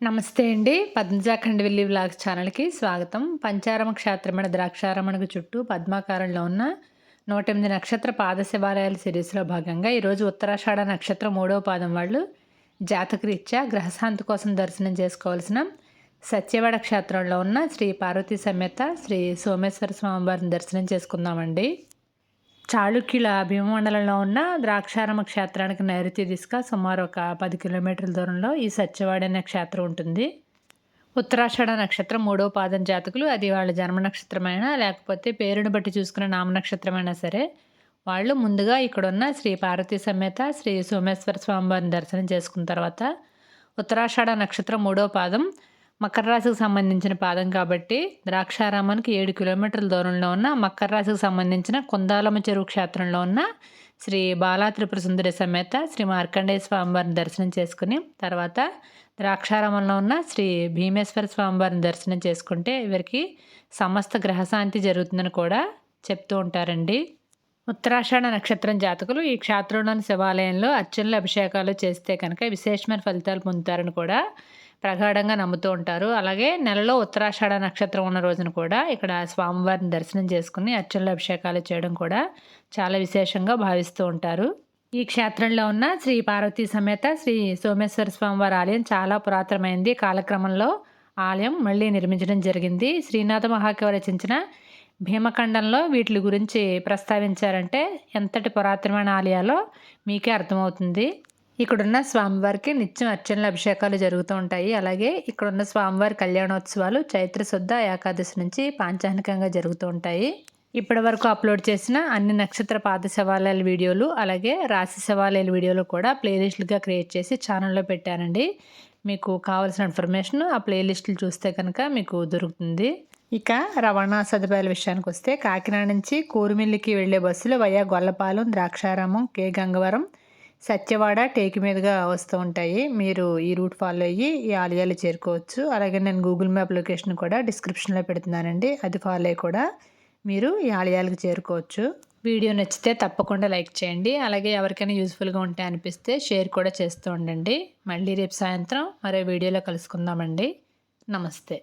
నమస్తే అండి. పద్మజాఖండ్ వెళ్ళి వ్లాగ్స్ ఛానల్కి స్వాగతం. పంచారమ క్షేత్రమైన ద్రాక్షారమణకు చుట్టూ పద్మాకారంలో ఉన్న నూట ఎనిమిది నక్షత్ర పాద శివాలయాల సిరీస్లో భాగంగా ఈరోజు ఉత్తరాషాఢ నక్షత్రం మూడవ పాదం వాళ్ళు జాతకరీత్యా గ్రహశాంతి కోసం దర్శనం చేసుకోవాల్సిన సత్యవాడ క్షేత్రంలో ఉన్న శ్రీ పార్వతీ సమేత శ్రీ సోమేశ్వర స్వామివారిని దర్శనం చేసుకుందామండి. చాళుక్యుల భీమమండలంలో ఉన్న ద్రాక్షారామ క్షేత్రానికి నైరుతి దిశగా సుమారు ఒక పది కిలోమీటర్ల దూరంలో ఈ సత్యవాడ అనే క్షేత్రం ఉంటుంది. ఉత్తరాషాఢ నక్షత్రం మూడో పాదం జాతకులు. అది వాళ్ళ జన్మ నక్షత్రమైనా లేకపోతే పేరును బట్టి చూసుకున్న నామనక్షత్రమైనా సరే వాళ్ళు ముందుగా ఇక్కడున్న శ్రీ పార్వతీ సమేత శ్రీ సోమేశ్వర స్వామివారిని దర్శనం చేసుకున్న తర్వాత ఉత్తరాషాఢ నక్షత్రం మూడో పాదం మకర రాశికి సంబంధించిన పాదం కాబట్టి ద్రాక్షారామానికి ఏడు కిలోమీటర్ల దూరంలో ఉన్న మకర రాశికి సంబంధించిన కుందాలమ్మ చెరువు క్షేత్రంలో ఉన్న శ్రీ బాలా త్రిపుర సుందరి సమేత శ్రీ మార్కండేయ స్వామివారిని దర్శనం చేసుకుని తర్వాత ద్రాక్షారామంలో ఉన్న శ్రీ భీమేశ్వర స్వామివారిని దర్శనం చేసుకుంటే వీరికి సమస్త గ్రహశాంతి జరుగుతుందని కూడా చెప్తూ ఉంటారండి. ఉత్తరాషాఢ నక్షత్రం జాతకులు ఈ క్షేత్రంలోని శివాలయంలో అర్చనలు అభిషేకాలు చేస్తే కనుక విశేషమైన ఫలితాలు పొందుతారని కూడా ప్రగాఢంగా నమ్ముతూ ఉంటారు. అలాగే నెలలో ఉత్తరాషాఢ నక్షత్రం ఉన్న రోజున కూడా ఇక్కడ స్వామివారిని దర్శనం చేసుకుని అర్చనలు అభిషేకాలు చేయడం కూడా చాలా విశేషంగా భావిస్తూ ఉంటారు. ఈ క్షేత్రంలో ఉన్న శ్రీ పార్వతీ సమేత శ్రీ సోమేశ్వర స్వామివారి ఆలయం చాలా పురాతనమైంది. కాలక్రమంలో ఆలయం మళ్ళీ నిర్మించడం జరిగింది. శ్రీనాథ మహాకవి రచించిన భీమఖండంలో వీటి గురించి ప్రస్తావించారంటే ఎంతటి పురాతనమైన ఆలయాలో మీకే అర్థమవుతుంది. ఇక్కడున్న స్వామివారికి నిత్యం అర్చనల అభిషేకాలు జరుగుతూ ఉంటాయి. అలాగే ఇక్కడున్న స్వామివారి కళ్యాణోత్సవాలు చైత్ర శుద్ధ ఏకాదశి నుంచి పాంచానికంగా జరుగుతూ ఉంటాయి. ఇప్పటి వరకు అప్లోడ్ చేసిన అన్ని నక్షత్ర పాద శవాలయాల వీడియోలు అలాగే రాశి శవాలయాల వీడియోలు కూడా ప్లేలిస్టులుగా క్రియేట్ చేసి ఛానల్లో పెట్టానండి. మీకు కావాల్సిన ఇన్ఫర్మేషన్ ఆ ప్లేలిస్టులు చూస్తే కనుక మీకు దొరుకుతుంది. ఇక రవాణా సదుపాయాల విషయానికి వస్తే కాకినాడ నుంచి కూరుమిల్లికి వెళ్ళే బస్సులు వయా గొల్లపాలెం ద్రాక్షారామం కే గంగవరం సత్యవాడ టేక్ మీదుగా వస్తూ ఉంటాయి. మీరు ఈ రూట్ ఫాలో అయ్యి ఈ ఆలయాలు చేరుకోవచ్చు. అలాగే నేను గూగుల్ మ్యాప్ లొకేషన్ కూడా డిస్క్రిప్షన్లో పెడుతున్నానండి. అది ఫాలో అయ్యి కూడా మీరు ఈ ఆలయాలకు చేరుకోవచ్చు. వీడియో నచ్చితే తప్పకుండా లైక్ చేయండి. అలాగే ఎవరికైనా యూస్ఫుల్గా ఉంటే అనిపిస్తే షేర్ కూడా చేస్తూ ఉండండి. మళ్ళీ రేపు సాయంత్రం మరో వీడియోలో కలుసుకుందామండి. నమస్తే.